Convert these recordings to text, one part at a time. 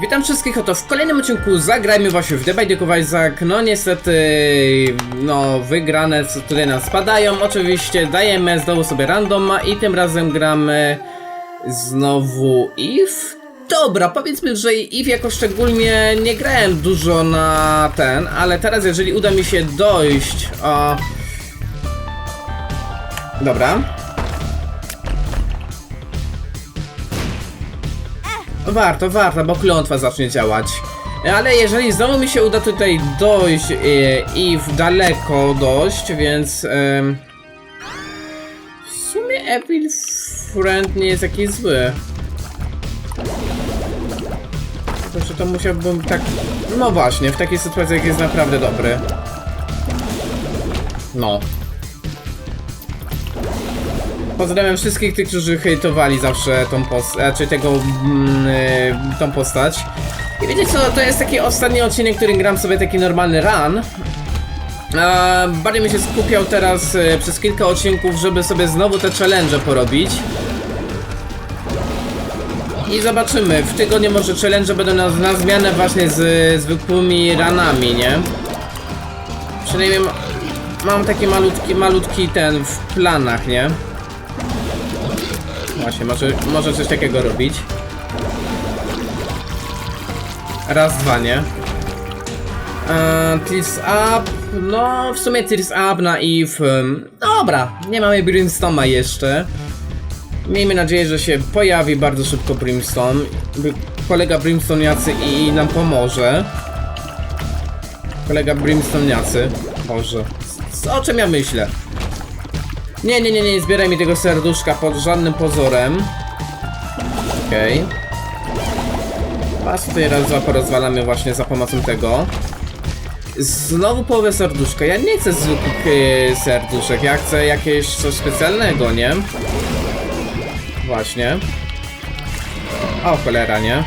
Witam wszystkich, oto w kolejnym odcinku zagrajmy właśnie w of Isaac. No niestety, no wygrane tutaj nam spadają. Oczywiście dajemy znowu sobie randoma i tym razem gramy znowu Eve. Dobra, powiedzmy, że Eve jako szczególnie nie grałem dużo na ten, ale teraz jeżeli uda mi się dojść o... Dobra. Warto, warto, bo klątwa zacznie działać. Ale jeżeli znowu mi się uda tutaj dojść e, i w daleko dość, więc em, w sumie Evil Friend nie jest jakiś zły. Tylko, że to musiałbym tak... No właśnie, w takiej sytuacji jak jest naprawdę dobry. No. Pozdrawiam wszystkich tych, którzy hejtowali zawsze tą postać, czy tego, mm, y, tą postać. I wiecie co, to jest taki ostatni odcinek, który gram sobie taki normalny run. A bardziej mi się skupiał teraz y, przez kilka odcinków, żeby sobie znowu te challenge porobić. I zobaczymy, w tygodniu może challenge będą na, na zmianę właśnie z zwykłymi ranami, nie? Przynajmniej ma, mam taki malutki, malutki ten w planach, nie? Właśnie, może, może coś takiego robić. Raz, dwa, nie? Eee, Tears Up, no w sumie Tears Up na ym, Dobra, nie mamy Brimstoma jeszcze. Miejmy nadzieję, że się pojawi bardzo szybko Brimstone. Kolega Brimstoniacy i nam pomoże. Kolega Brimstoniacy. Boże. O czym ja myślę? Nie, nie, nie, nie, zbieraj mi tego serduszka pod żadnym pozorem. Okej. Was tutaj raz dwa porozwalamy właśnie za pomocą tego. Znowu połowę serduszka. Ja nie chcę zwykłych e, serduszek, ja chcę jakieś coś specjalnego, nie? Właśnie. O cholera, nie?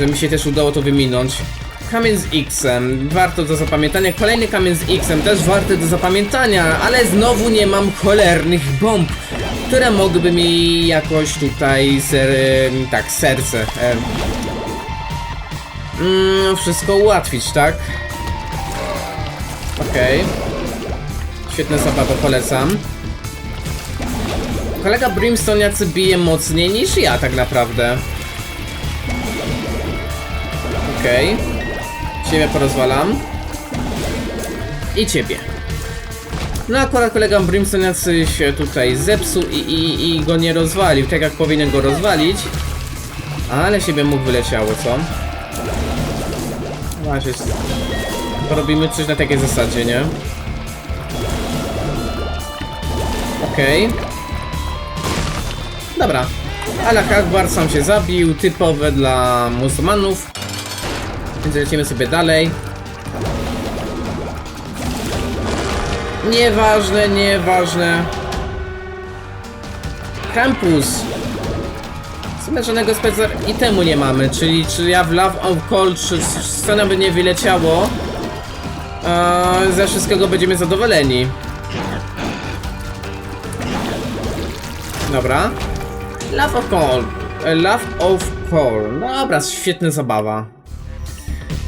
Że mi się też udało to wyminąć. Kamień z X-em, warto do zapamiętania. Kolejny kamień z X-em, też warty do zapamiętania, ale znowu nie mam cholernych bomb, które mogłyby mi jakoś tutaj ser, tak, serce. Mm, wszystko ułatwić, tak? Okej. Świetna zabawa, polecam. Kolega Brimstone jacy bije mocniej niż ja tak naprawdę. Okej. Ciebie porozwalam. I ciebie. No akurat kolega Brimstone się tutaj zepsuł i, i, i go nie rozwalił, tak jak powinien go rozwalić. Ale siebie mu wyleciało, co? Właśnie. Robimy coś na takiej zasadzie, nie? Okej. Dobra. Allah Akbar sam się zabił, typowe dla muzułmanów. Więc lecimy sobie dalej. Nieważne, nieważne. Campus. Żadnego specer itemu nie mamy, czyli czy ja w Love of Cold, czy scena by nie wyleciało. Eee, ze wszystkiego będziemy zadowoleni. Dobra. Love of Cold. e, Love of Cold. Dobra, świetna zabawa.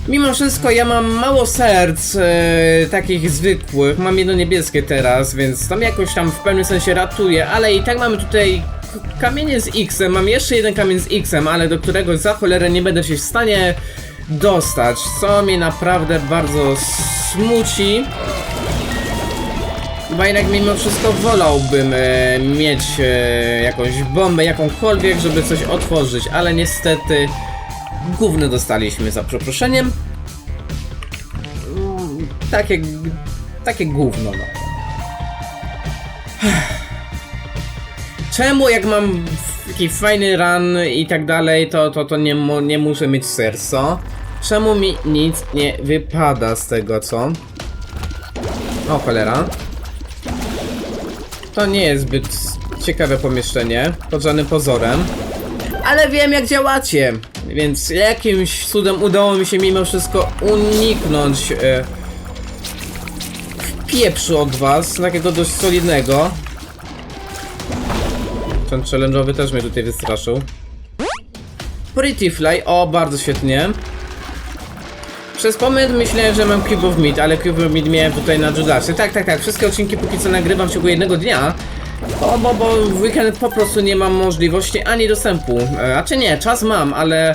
Mimo wszystko ja mam mało serc e, takich zwykłych, mam jedno niebieskie teraz, więc tam jakoś tam w pewnym sensie ratuje, ale i tak mamy tutaj kamienie z X-em, mam jeszcze jeden kamień z X-em, ale do którego za cholerę nie będę się w stanie dostać, co mnie naprawdę bardzo smuci. Bo jednak mimo wszystko wolałbym e, mieć e, jakąś bombę, jakąkolwiek, żeby coś otworzyć, ale niestety gówno dostaliśmy za przeproszeniem. Takie, takie gówno, no. Czemu jak mam taki fajny run i tak dalej, to, to, to nie, nie muszę mieć serca? Czemu mi nic nie wypada z tego, co? O cholera. To nie jest zbyt ciekawe pomieszczenie, pod żadnym pozorem. Ale wiem jak działacie, więc jakimś cudem udało mi się mimo wszystko uniknąć e, pieprzu od was, takiego dość solidnego. Ten challenge'owy też mnie tutaj wystraszył. Pretty Fly, o, bardzo świetnie. Przez moment myślałem, że mam Cube of Meat, ale Cube of Meat miałem tutaj na Judasie. Tak, tak, tak, wszystkie odcinki póki co nagrywam w ciągu jednego dnia. Bo, bo, bo w weekend po prostu nie mam możliwości ani dostępu. E, A czy nie, czas mam, ale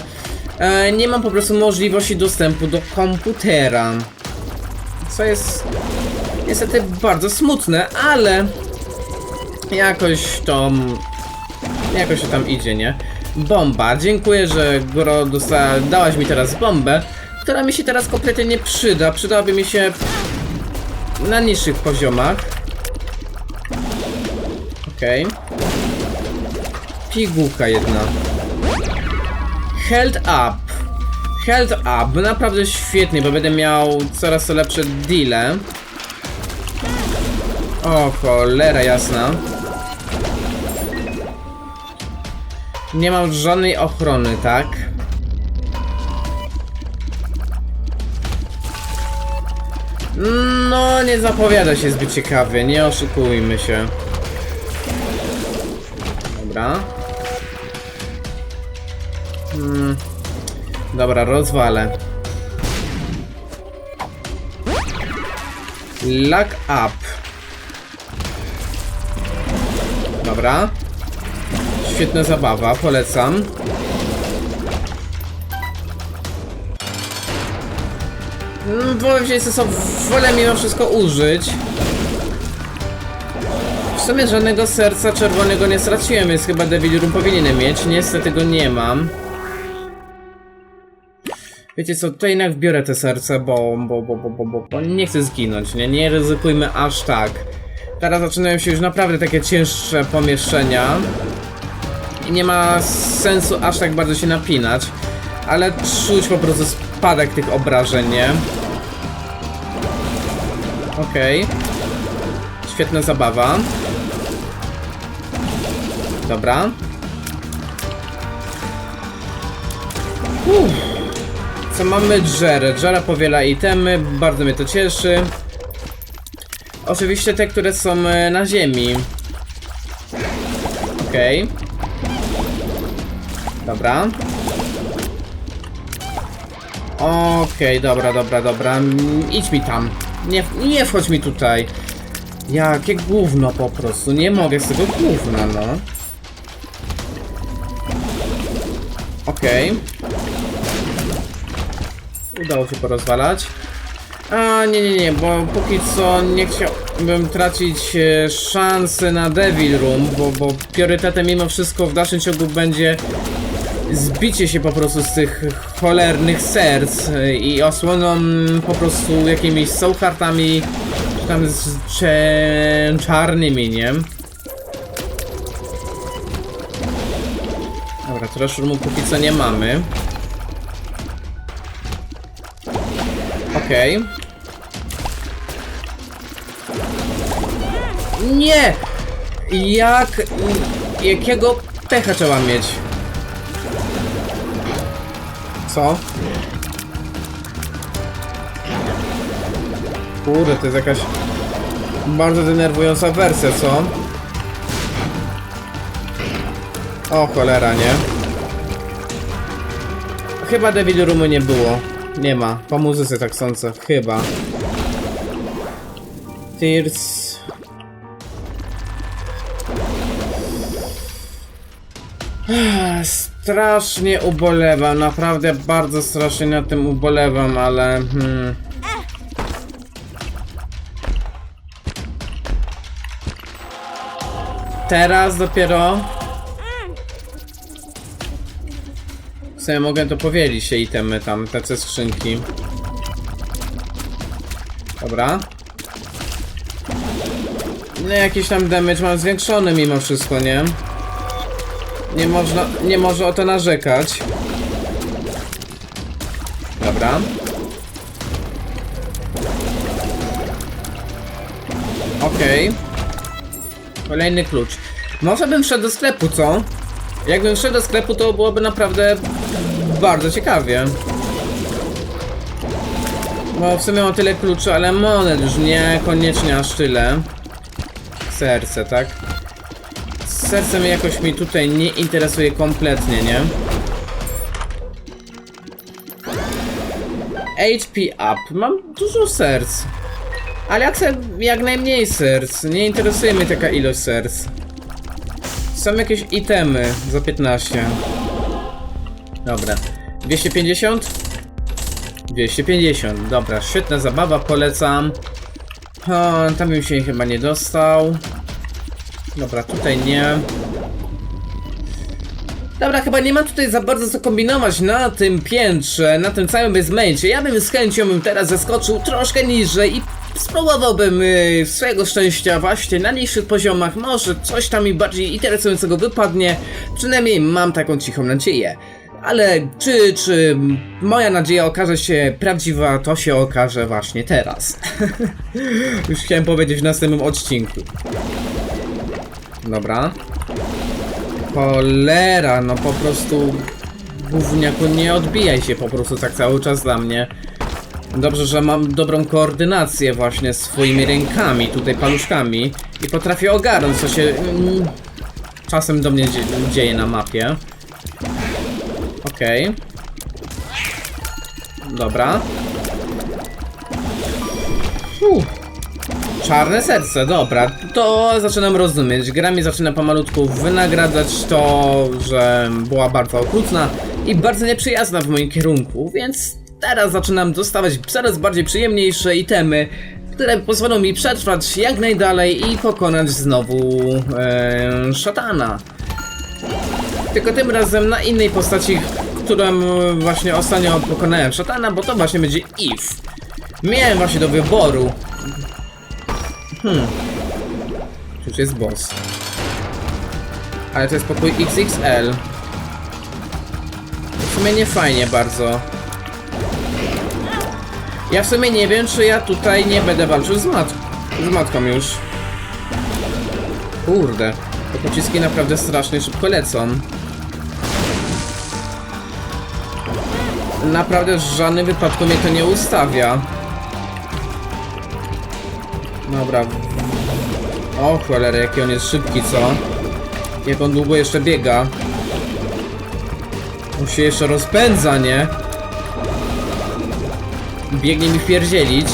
e, nie mam po prostu możliwości dostępu do komputera. Co jest niestety bardzo smutne, ale jakoś to jakoś to tam idzie, nie? Bomba. Dziękuję, że Goro dałaś mi teraz bombę, która mi się teraz kompletnie nie przyda. Przydałaby mi się na niższych poziomach. Okej. Pigułka jedna. Health up. Health up. Naprawdę świetnie, bo będę miał coraz lepsze deale. O cholera jasna. Nie mam żadnej ochrony, tak? No, nie zapowiada się zbyt ciekawie, nie oszukujmy się. Dobra. Hmm. Dobra, rozwalę. Lock up. Dobra. Świetna zabawa, polecam. Mm, Wolę wziąć ze sobą, wolę mimo wszystko użyć. Sumie żadnego serca czerwonego nie straciłem, więc chyba Devil Room powinienem mieć. Niestety go nie mam. Wiecie co, tutaj jednak wbiorę te serce, bo, bo, bo, bo, bo, bo, nie chcę zginąć, nie? Nie ryzykujmy aż tak. Teraz zaczynają się już naprawdę takie cięższe pomieszczenia. I nie ma sensu aż tak bardzo się napinać. Ale czuć po prostu spadek tych obrażeń, nie? Okej. Świetna zabawa. Dobra. Uff. Co mamy? Dżerę. Dżera powiela itemy, bardzo mnie to cieszy. Oczywiście te, które są e, na ziemi. Okej. Dobra. Okej, dobra, dobra, dobra. Mm, Idź mi tam. Nie, nie wchodź mi tutaj. Jakie gówno po prostu. Nie mogę z tego gówna, no. Okej. Udało się porozwalać. A nie, nie, nie, bo póki co nie chciałbym tracić e, szansy na Devil Room, bo, bo priorytetem mimo wszystko w dalszym ciągu będzie zbicie się po prostu z tych cholernych serc e, i osłoną po prostu jakimiś soulheartami czy tam z czarnymi, nie? Dobra, trash roomu póki co nie mamy. Okej. Nie! Jak... Jakiego pecha trzeba mieć? Co? Kurde, to jest jakaś bardzo denerwująca wersja, co? O cholera, nie? Chyba Devil Roomu nie było. Nie ma. Po muzyce tak sądzę. Chyba. Tears. Ech, Strasznie ubolewam, naprawdę bardzo strasznie na tym ubolewam, ale... Hmm. Teraz dopiero... W sumie mogę to powielić się itemy tam, te skrzynki. Dobra. No jakiś tam damage mam zwiększony mimo wszystko, nie? Nie można, nie może o to narzekać. Dobra. Okej. Kolejny klucz. Może bym wszedł do sklepu, co? Jakbym wszedł do sklepu, to byłoby naprawdę bardzo ciekawie. Bo w sumie mam tyle kluczy, ale monet już nie koniecznie aż tyle. Serce, tak? Sercem jakoś mi tutaj nie interesuje kompletnie, nie? HP up. Mam dużo serc. Ale ja chcę jak najmniej serc. Nie interesuje mnie taka ilość serc. Są jakieś itemy za 15. Dobra. 250? 250. Dobra, świetna zabawa, polecam. O, tam bym się chyba nie dostał. Dobra, tutaj nie. Dobra, chyba nie ma tutaj za bardzo co kombinować na tym piętrze, na tym całym bezmęcie. Ja bym z chęcią bym teraz zeskoczył troszkę niżej i spróbowałbym y, swojego szczęścia właśnie na niższych poziomach. Może coś tam mi bardziej interesującego wypadnie. Przynajmniej mam taką cichą nadzieję. Ale czy, czy moja nadzieja okaże się prawdziwa, to się okaże właśnie teraz. Już chciałem powiedzieć w następnym odcinku. Dobra. Cholera, no po prostu gówniaku nie odbijaj się po prostu tak cały czas dla mnie. Dobrze, że mam dobrą koordynację właśnie swoimi rękami, tutaj paluszkami i potrafię ogarnąć co się mm, czasem do mnie dzie dzieje na mapie. Okej. Dobra. Uff. Czarne serce, dobra, to zaczynam rozumieć. Gra mi zaczyna pomalutku wynagradzać to, że była bardzo okrutna i bardzo nieprzyjazna w moim kierunku, więc teraz zaczynam dostawać coraz bardziej przyjemniejsze itemy, które pozwolą mi przetrwać jak najdalej i pokonać znowu szatana. Tylko tym razem na innej postaci, którą właśnie ostatnio pokonałem szatana, bo to właśnie będzie Eve. Miałem właśnie do wyboru Hmm. Już jest boss. Ale to jest pokój XXL. W sumie nie fajnie bardzo. Ja w sumie nie wiem, czy ja tutaj nie będę walczył z, mat z matką już. Kurde. Te pociski naprawdę strasznie szybko lecą. Naprawdę w żadnym wypadku mnie to nie ustawia. Dobra. O cholera, jaki on jest szybki, co? Jak on długo jeszcze biega. On się jeszcze rozpędza, nie? Biegnie mi wpierdzielić.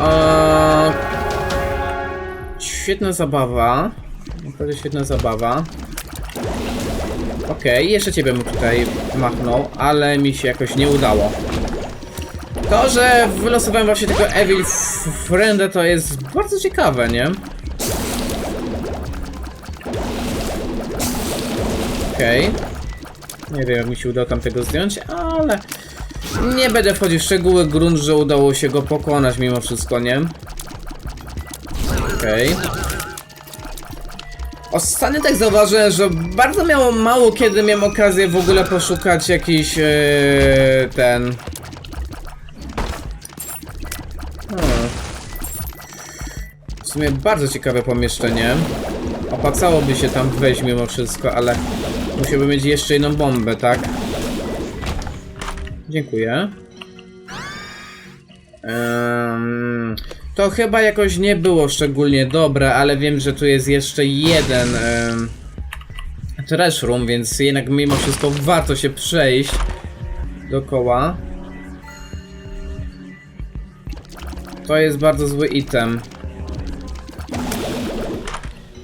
Eee... Świetna zabawa. Naprawdę świetna zabawa. Okej, jeszcze ciebie bym tutaj machnął, ale mi się jakoś nie udało. To, że wylosowałem właśnie tego Evil Frienda to jest bardzo ciekawe, nie? Okej. Okay. Nie wiem, jak mi się udało tam tego zdjąć, ale... Nie będę wchodził w szczegóły, grunt, że udało się go pokonać mimo wszystko, nie? Okej. Okay. Ostatnio tak zauważyłem, że bardzo miało mało kiedy miałem okazję w ogóle poszukać jakiś yy, ten Hmm. W sumie bardzo ciekawe pomieszczenie. Opłacałoby się tam wejść mimo wszystko, ale musiałbym mieć jeszcze jedną bombę, tak? Dziękuję. Um, to chyba jakoś nie było szczególnie dobre, ale wiem, że tu jest jeszcze jeden um, trash room, więc jednak mimo wszystko warto się przejść dookoła. To jest bardzo zły item.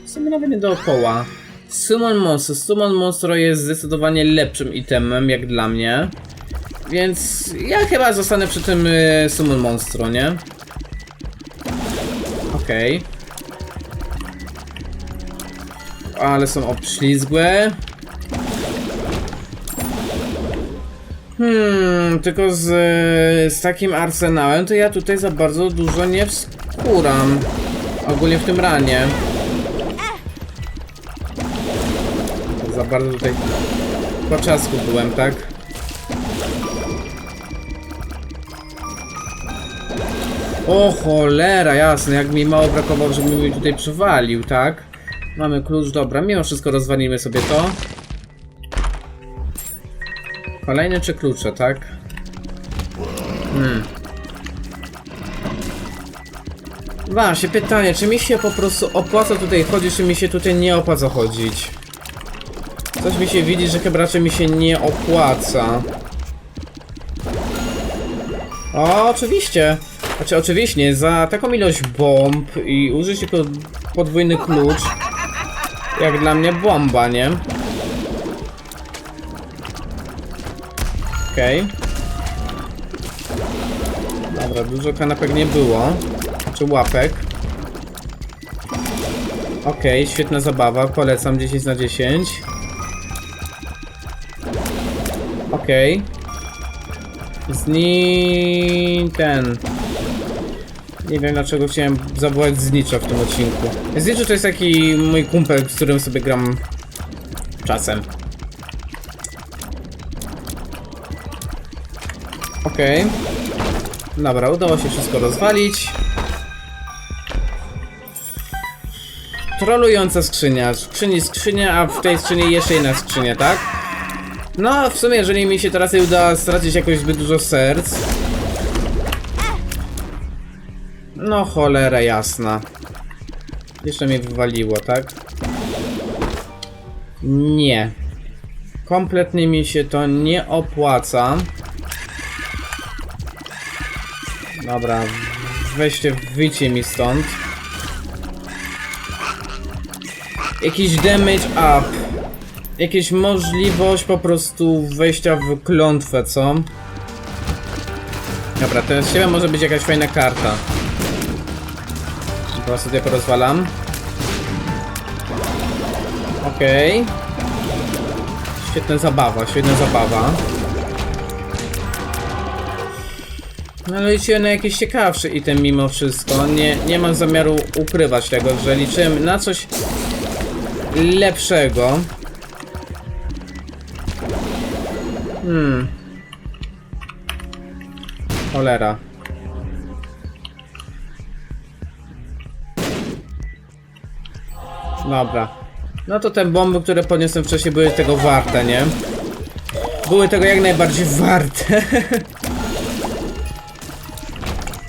W sumie nawet nie dookoła. Summon Monster. Summon Monstro jest zdecydowanie lepszym itemem, jak dla mnie. Więc ja chyba zostanę przy tym y, Summon Monstro, nie? Okej. Okay. Ale są obślizgłe. Hmm, tylko z, z takim arsenałem to ja tutaj za bardzo dużo nie wskuram. Ogólnie w tym ranie. Za bardzo tutaj po czasku byłem, tak? O cholera, jasne, jak mi mało brakowało, żeby mi tutaj przywalił, tak? Mamy klucz, dobra, mimo wszystko rozwalimy sobie to. Kolejne czy klucze, tak? Hmm. Właśnie, pytanie, czy mi się po prostu opłaca tutaj chodzić, czy mi się tutaj nie opłaca chodzić? Coś mi się widzi, że chyba raczej mi się nie opłaca. O, oczywiście. Znaczy, oczywiście, za taką ilość bomb i użyć tylko podwójny klucz, jak dla mnie bomba, nie? Okej. Dobra, dużo kanapek nie było. Czy łapek. Okej, świetna zabawa, polecam 10 na 10. Okej. Zni... ten... Nie wiem dlaczego chciałem zawołać Znicza w tym odcinku. Zniczu to jest taki mój kumpel, z którym sobie gram czasem. Okej. Dobra, udało się wszystko rozwalić. Trolująca skrzynia. Skrzyni skrzynia, a w tej skrzyni jeszcze jedna skrzynia, tak? No, w sumie, jeżeli mi się teraz uda stracić jakoś zbyt dużo serc. No, cholera jasna. Jeszcze mnie wywaliło, tak? Nie. Kompletnie mi się to nie opłaca. Dobra, weźcie, wyjcie mi stąd. Jakiś damage up. Jakieś możliwość po prostu wejścia w klątwę, co? Dobra, to z siebie może być jakaś fajna karta. Teraz sobie porozwalam. Okej. Świetna zabawa, świetna zabawa. No liczyłem na jakiś ciekawszy item mimo wszystko. Nie, nie mam zamiaru ukrywać tego, że liczyłem na coś lepszego. Hmm. Cholera. Dobra. No to te bomby, które podniosłem wcześniej były tego warte, nie? Były tego jak najbardziej warte.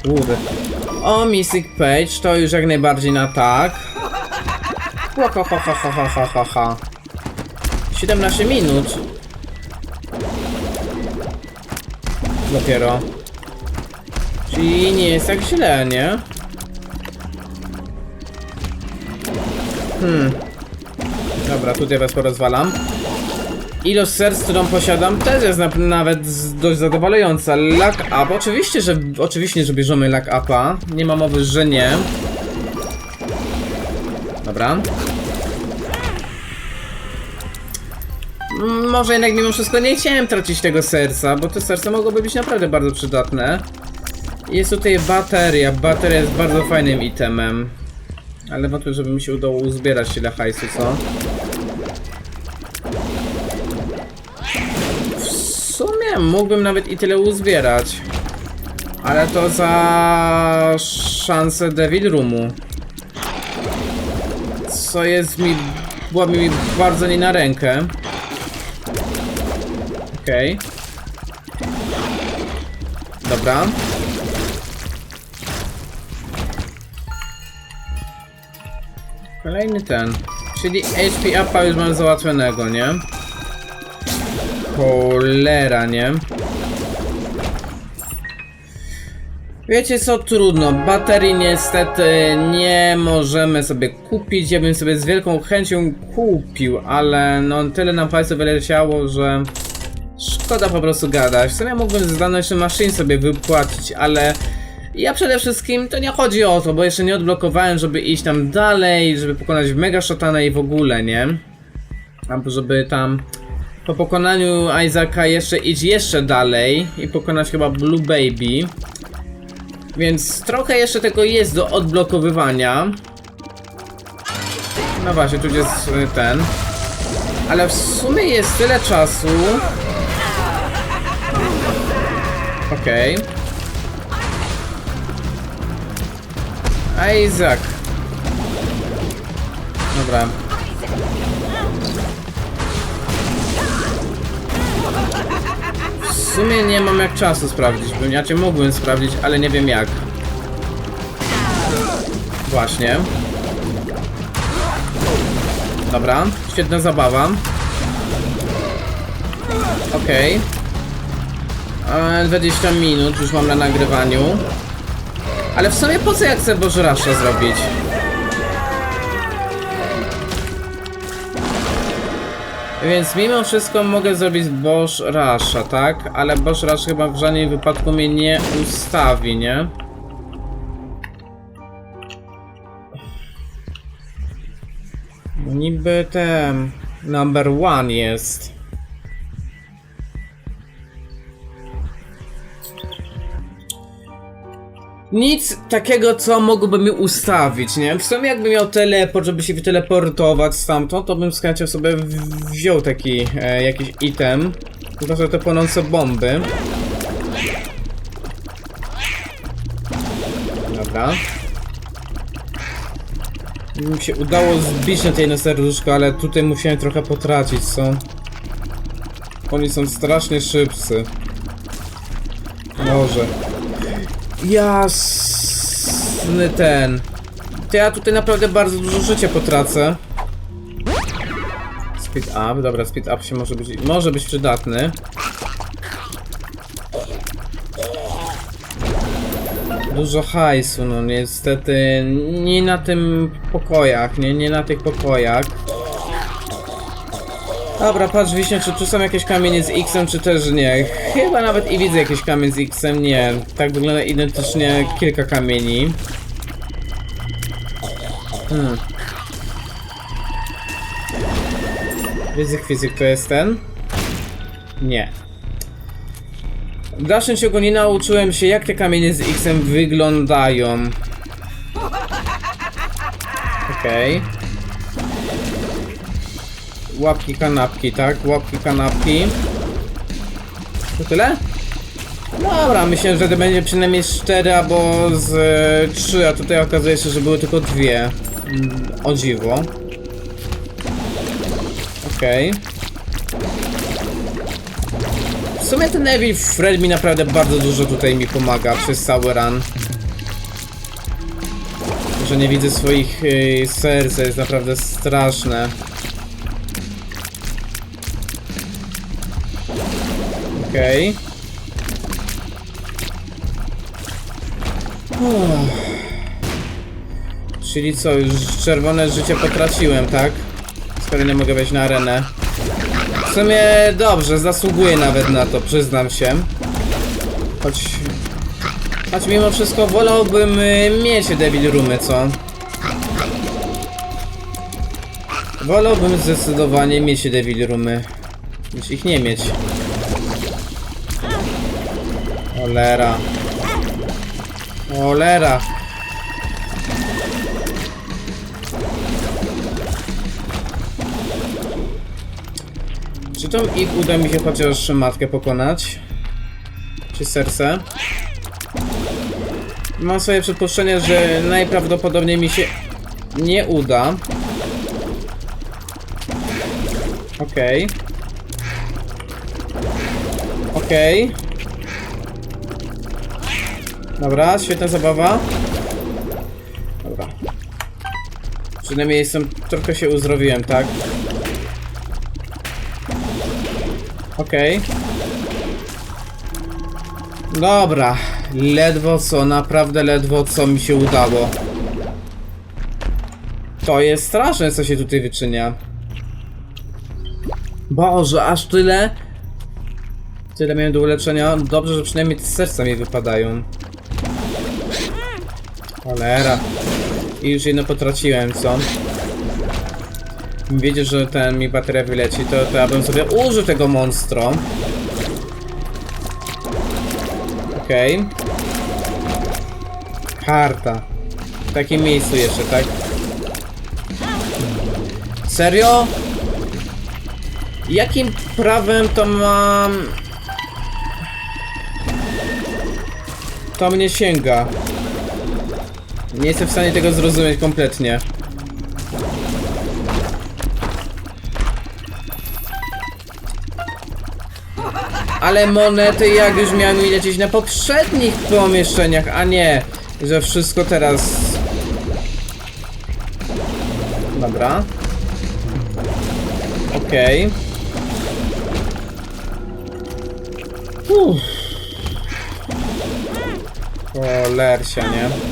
Kurde. O, Mystic Page, to już jak najbardziej na tak. Ła, ha, ha, ha, ha, ha, ha, ha. 17 minut. Dopiero. Czyli nie jest tak źle, nie? Hmm. Dobra, tutaj was porozwalam. Ilość serc, którą posiadam, też jest na, nawet dość zadowalająca. Luck up, oczywiście, że oczywiście, że bierzemy luck upa. Nie ma mowy, że nie. Dobra. Może jednak mimo wszystko nie chciałem tracić tego serca, bo te serce mogłyby być naprawdę bardzo przydatne. Jest tutaj bateria. Bateria jest bardzo fajnym itemem. Ale wątpię, żeby mi się udało uzbierać tyle hajsu, co? W sumie mógłbym nawet i tyle uzbierać. Ale to za szansę Devil Roomu. Co jest mi... byłaby mi bardzo nie na rękę. Okej. Dobra. Kolejny ten. Czyli HP upa już mam załatwionego, nie? Cholera, nie? Wiecie co, trudno. Baterii niestety nie możemy sobie kupić. Ja bym sobie z wielką chęcią kupił, ale no tyle nam państwo wyleciało, że szkoda po prostu gadać. W sumie mógłbym z Danoszy Machine sobie wypłacić, ale ja przede wszystkim to nie chodzi o to, bo jeszcze nie odblokowałem, żeby iść tam dalej, żeby pokonać Mega Shotana i w ogóle, nie? Albo żeby tam po pokonaniu Isaaca jeszcze iść jeszcze dalej i pokonać chyba Blue Baby. Więc trochę jeszcze tego jest do odblokowywania. No właśnie, tu jest ten. Ale w sumie jest tyle czasu. Okej. Isaac. Dobra. W sumie nie mam jak czasu sprawdzić, bo ja cię mógłbym sprawdzić, ale nie wiem jak. Właśnie. Dobra, świetna zabawa. Okej. E, 20 minut już mam na nagrywaniu. Ale w sumie po co ja chcę Boże zrobić? Więc mimo wszystko mogę zrobić Bosch Rasha, tak? Ale Bosch Rush chyba w żadnym wypadku mnie nie ustawi, nie? Niby ten number one jest. Nic takiego, co mogłoby mi ustawić, nie? W sumie jakbym miał teleport, żeby się wyteleportować stamtąd, to bym z sobie wziął taki e, jakiś item. Tylko, że te płonące bomby. Dobra. Mi się udało zbić na tej na serduszko, ale tutaj musiałem trochę potracić, co? Oni są strasznie szybcy. Może. Jasny ten. To ja tutaj naprawdę bardzo dużo życia potracę. Speed up, dobra, speed up się może być, może być przydatny. Dużo hajsu, no niestety nie na tym pokojach, nie, nie na tych pokojach. Dobra, patrz Wiśnie, czy tu są jakieś kamienie z X-em, czy też nie. Chyba nawet i widzę jakieś kamień z X-em, nie. Tak wygląda identycznie kilka kamieni. Hmm. Fizyk, fizyk to jest ten? Nie. W dalszym ciągu nie nauczyłem się, jak te kamienie z X-em wyglądają. Okej. Łapki, kanapki, tak? Łapki, kanapki. To tyle? Dobra, myślę, że to będzie przynajmniej z 4 albo z 3, a tutaj okazuje się, że były tylko dwie. Mm, O dziwo. Okej. W sumie ten Evil Fred mi naprawdę bardzo dużo tutaj mi pomaga przez cały run. Że nie widzę swoich yy, serc, jest naprawdę straszne. Okej. Uff. Czyli co, już czerwone życie potraciłem, tak? Skoro nie mogę wejść na arenę. W sumie dobrze, zasługuję nawet na to, przyznam się. Choć... Choć mimo wszystko wolałbym y, mieć Devil Roomy, co? Wolałbym zdecydowanie mieć Devil Roomy, niż ich nie mieć. Olera. Olera. Czy tą ich uda mi się chociaż matkę pokonać? Czy serce? Mam swoje przypuszczenie, że najprawdopodobniej mi się nie uda. Okej. Okej. Dobra, świetna zabawa. Dobra. Przynajmniej jestem, trochę się uzdrowiłem, tak? Okej. Dobra. Ledwo co, naprawdę ledwo co mi się udało. To jest straszne, co się tutaj wyczynia. Boże, aż tyle? Tyle miałem do uleczenia. Dobrze, że przynajmniej te serca mi wypadają. Cholera. I już jedno potraciłem, co? Wiedzieć, że ten mi bateria wyleci, to, to ja bym sobie użył tego monstro. Okej. Karta. W takim miejscu jeszcze, tak? Serio? Jakim prawem to mam... To mnie sięga. Nie jestem w stanie tego zrozumieć kompletnie. Ale monety jak już miałem mi lecieć na poprzednich pomieszczeniach, a nie, że wszystko teraz... Dobra. Okej. Uff. Cholersia, nie?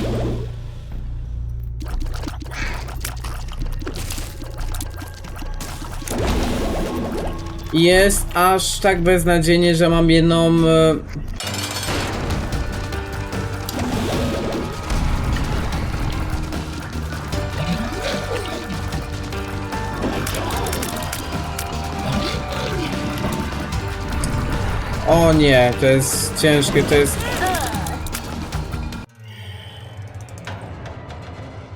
Jest aż tak beznadziejnie, że mam jedną... E... O nie, to jest ciężkie, to jest...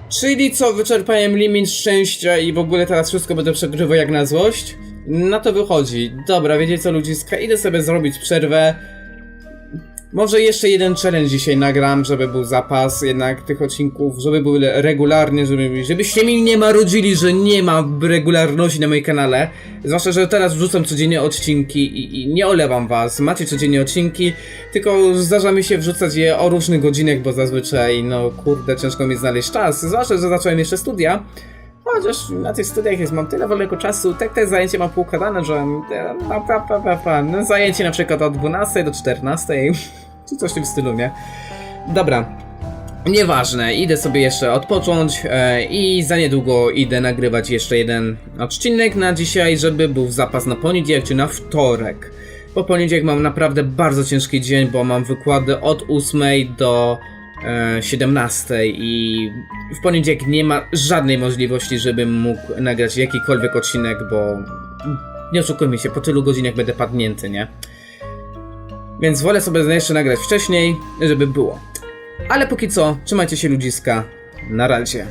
Czyli co, wyczerpałem limit szczęścia i w ogóle teraz wszystko będę przegrywał jak na złość? Na to wychodzi. Dobra, wiecie co ludziska, idę sobie zrobić przerwę. Może jeszcze jeden challenge dzisiaj nagram, żeby był zapas jednak tych odcinków, żeby były regularnie, żeby, żebyście mi nie marudzili, że nie ma regularności na moim kanale. Zwłaszcza, że teraz wrzucam codziennie odcinki i, i nie olewam was. Macie codziennie odcinki, tylko zdarza mi się wrzucać je o różnych godzinach, bo zazwyczaj, no kurde, ciężko mi znaleźć czas. Zwłaszcza, że zacząłem jeszcze studia. Chociaż na tych studiach jest, mam tyle wolnego czasu, tak te zajęcie mam poukładane, że e, no, pa, pa, pa, pa. No, zajęcie na przykład od 12 do 14, czy coś w tym stylu, nie? Dobra, nieważne, idę sobie jeszcze odpocząć e, i za niedługo idę nagrywać jeszcze jeden odcinek na dzisiaj, żeby był zapas na poniedziałek czy na wtorek. Po poniedziałek mam naprawdę bardzo ciężki dzień, bo mam wykłady od 8 do e, 17 i w poniedziałek nie ma żadnej możliwości, żebym mógł nagrać jakikolwiek odcinek, bo nie oszukujmy się, po tylu godzinach będę padnięty, nie? Więc wolę sobie jeszcze nagrać wcześniej, żeby było. Ale póki co, trzymajcie się ludziska. Na razie.